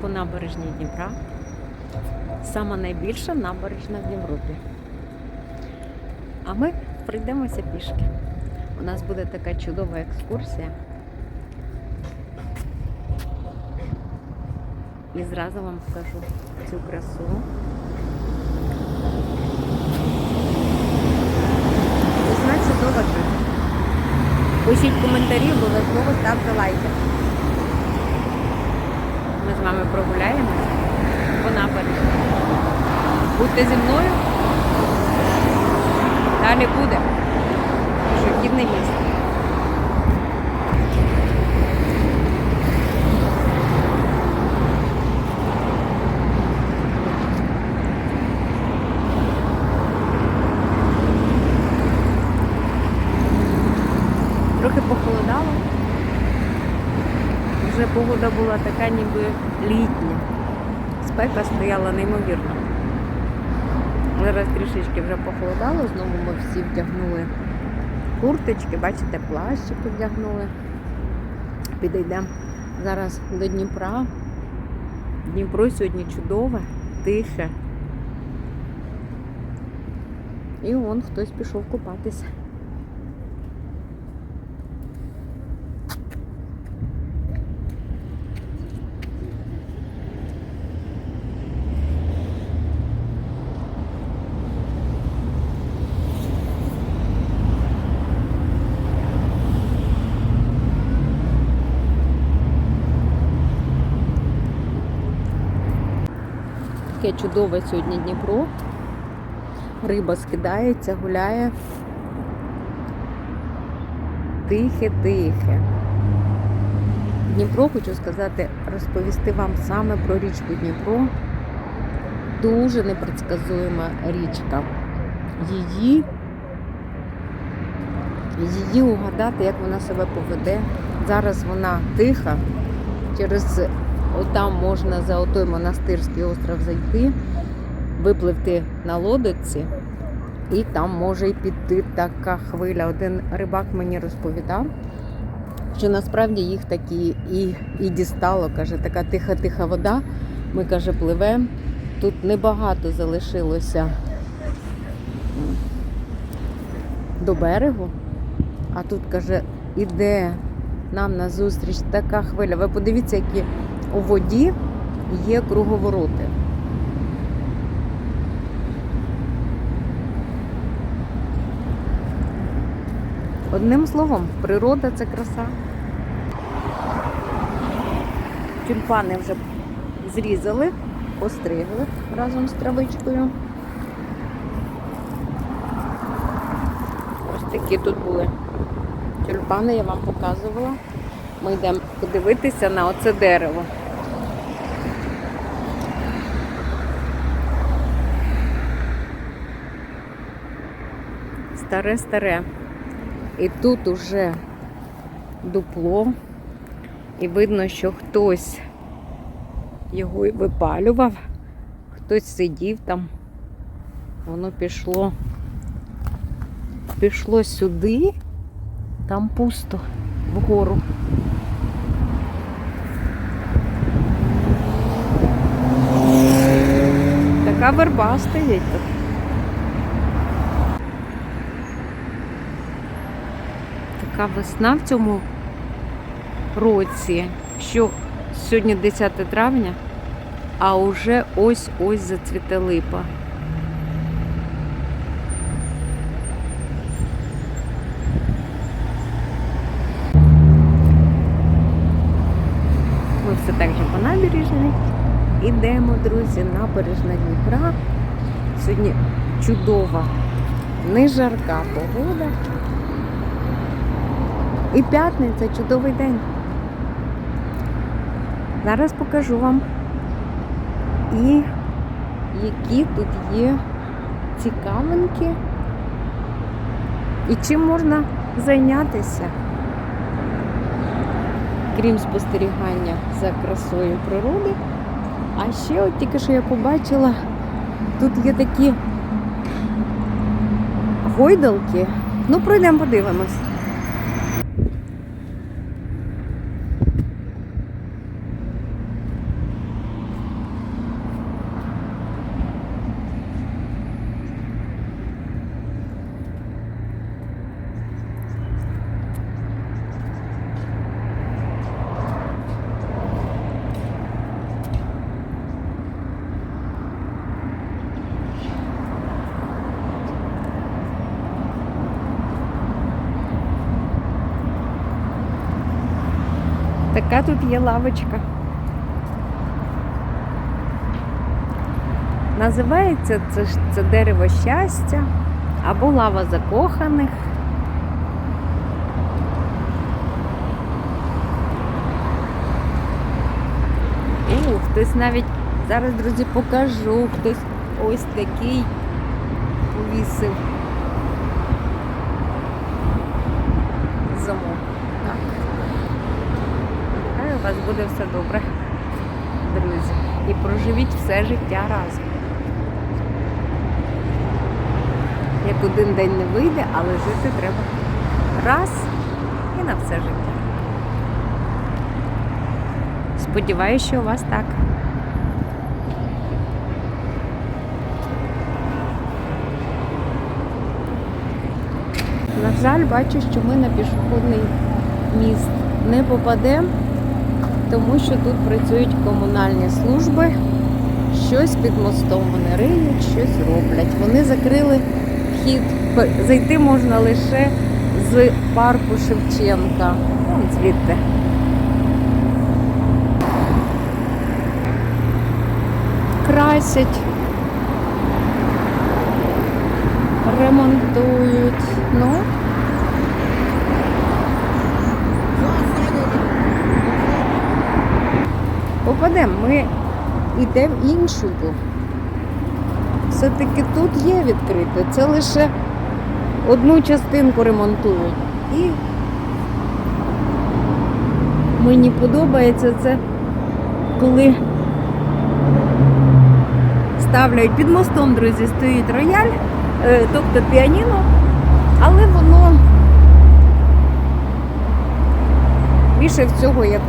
по набережній Дніпра. Сама найбільша набережна в Європі. А ми пройдемося пішки. У нас буде така чудова екскурсія. І зразу вам покажу цю красу. Пишіть коментарі, обов'язково ставте лайки. З вами прогуляємо по набережні. Будьте зі мною. Далі буде. Пішохідне місце. Трохи похолодало. Вже погода була така ніби літня. Спека стояла неймовірно. Зараз трішечки вже похолодало, знову ми всі вдягнули курточки, бачите, плащики вдягнули. Підійдемо зараз до Дніпра. Дніпро сьогодні чудове, тихе. І вон хтось пішов купатися. Таке чудове сьогодні Дніпро. Риба скидається, гуляє. Тихе-тихе. Дніпро, хочу сказати, розповісти вам саме про річку Дніпро. Дуже непредсказуема річка. Її, її угадати, як вона себе поведе. Зараз вона тиха, через Отам можна за отой монастирський остров зайти, випливти на лодоці, і там може й піти така хвиля. Один рибак мені розповідав, що насправді їх такі і, і дістало, каже, така тиха-тиха вода. Ми каже, пливемо. Тут небагато залишилося до берегу, а тут каже, іде нам назустріч така хвиля. Ви подивіться, які у воді є круговороти. Одним словом, природа це краса. Тюльпани вже зрізали, постригли разом з травичкою. Ось такі тут були тюльпани, я вам показувала. Ми йдемо подивитися на оце дерево. Старе-старе. І тут уже дупло. І видно, що хтось його випалював, хтось сидів там. Воно пішло. Пішло сюди, там пусто, вгору. Така верба стоїть тут. Така весна в цьому році, що сьогодні 10 травня, а уже ось-ось зацвіте липа. Ми все так же по набережній. Ідемо, друзі, набережна Дніпра. Сьогодні чудова, не жарка погода. І п'ятниця чудовий день. Зараз покажу вам і які тут є цікавинки і чим можна зайнятися, крім спостерігання за красою природи. А ще от тільки що я побачила, тут є такі гойдалки. Ну, пройдемо, подивимось. Така тут є лавочка. Називається це, це дерево щастя або лава закоханих. О, хтось навіть зараз, друзі, покажу. Хтось ось такий повісив замок. Вас буде все добре, друзі. І проживіть все життя разом. Як один день не вийде, але жити треба раз і на все життя. Сподіваюсь, що у вас так. На жаль, бачу, що ми на пішохідний міст не попадемо, тому що тут працюють комунальні служби. Щось під мостом вони риють, щось роблять. Вони закрили вхід. Зайти можна лише з парку Шевченка. Вон звідти. Красять, ремонтують. Ну, попадемо. Ми йдемо іншою. Все-таки тут є відкрито. Це лише одну частинку ремонтують. І мені подобається це, коли ставлять під мостом, друзі, стоїть рояль, е, тобто піаніно, але воно більше всього як,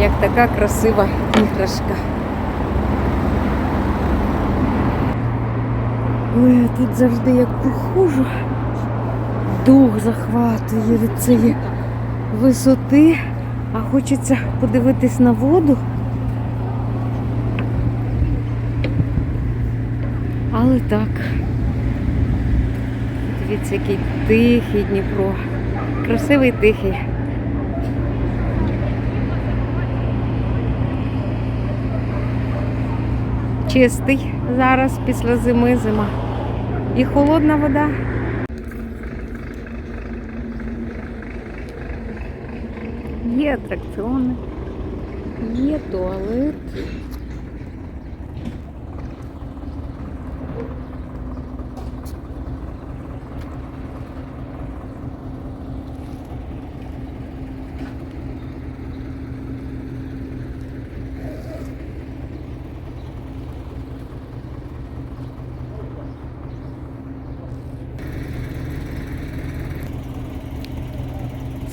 як така красива іграшка. Ой, тут завжди як проходжу, дух захватує від цієї висоти, а хочеться подивитись на воду. Але так. Дивіться, який тихий Дніпро. Красивий тихий. Чистий зараз після зими зима. І холодна вода. Є атракціони, є туалет.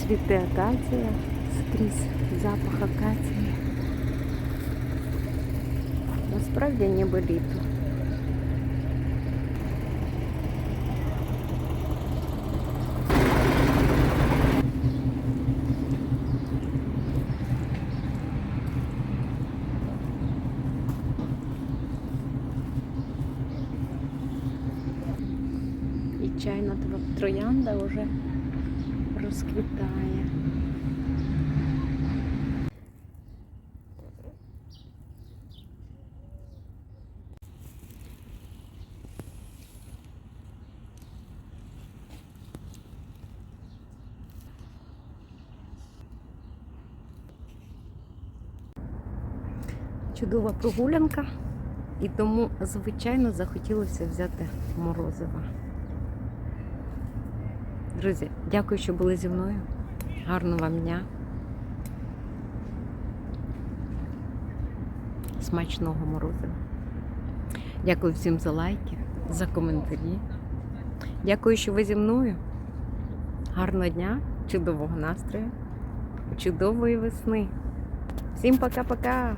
Цвіте акація, скрізь запах акації. Насправді ніби літо. І чайна тро- троянда вже розквітає. Чудова прогулянка, і тому, звичайно, захотілося взяти морозива. Друзі, дякую, що були зі мною. Гарного вам дня. Смачного морозива. Дякую всім за лайки, за коментарі. Дякую, що ви зі мною. Гарного дня, чудового настрою, чудової весни. Всім пока-пока!